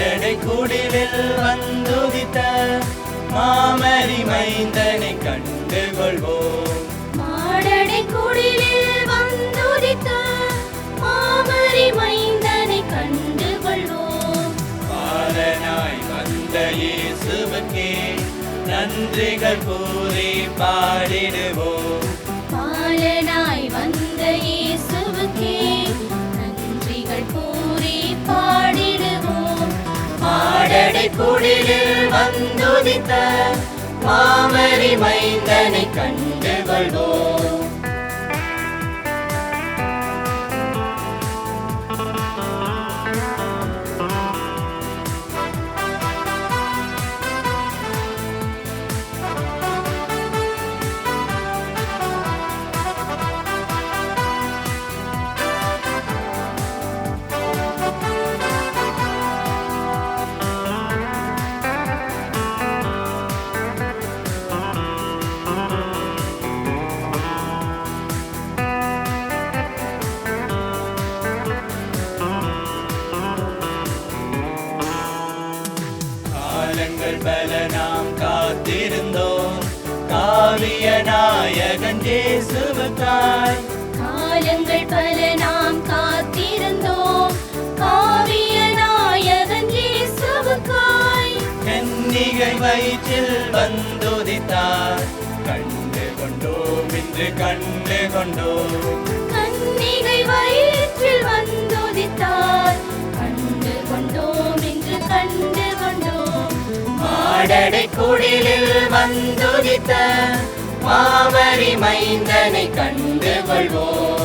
குடிலில் வந்துதித்த மாமரி மைந்தனை கண்டுகொள்வோம். மாடடை குடிலில் வந்துதித்த மாமரி மைந்தனை கண்டு கொள்வோம் பாலனாய் வந்த இயேசுவுக்கே நன்றிகள் கூறி பாடிடுவோம். பாலனாய் வந்த குடிலில் வந்துதித்த மாமரி மைந்தனை கண்டுகொள்வோம். காலங்கள் காத்திருந்தோம். காவிய நாயகன் இயேசுவுக்காய் காலங்கள் பல நாம் காத்திருந்தோம். காவிய நாயகன் இயேசுவுக்காய் கன்னிகை வயிற்றில் வந்துதித்தார். கண்டு கொண்டோம் இன்று கண்டு கொண்டோம். கன்னிகை வயிற்றில் வந்துதித்தார். கண்டு கொண்டோம் இன்று கண்டு கொண்டோம் மாடடை குடிலில் வந்துதித்த மாவரி மைந்தனை கண்டு கொள்வோம்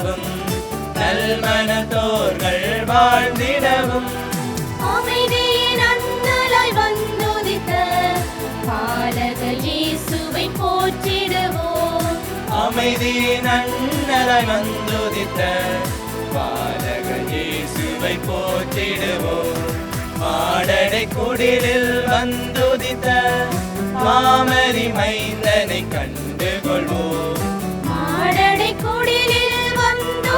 தோன்றிடவும் நல்மனத்தோர்கள் வாழ்ந்திடவும். அமைதியின் அண்ணலாய் வந்துதித்த பாலக இயேசுவை போற்றிடுவோம். மாடடை குடிலில் வந்துதித்த மாமரி மைந்தனை கண்டு கொள்வோம் மாடடை குடிலில்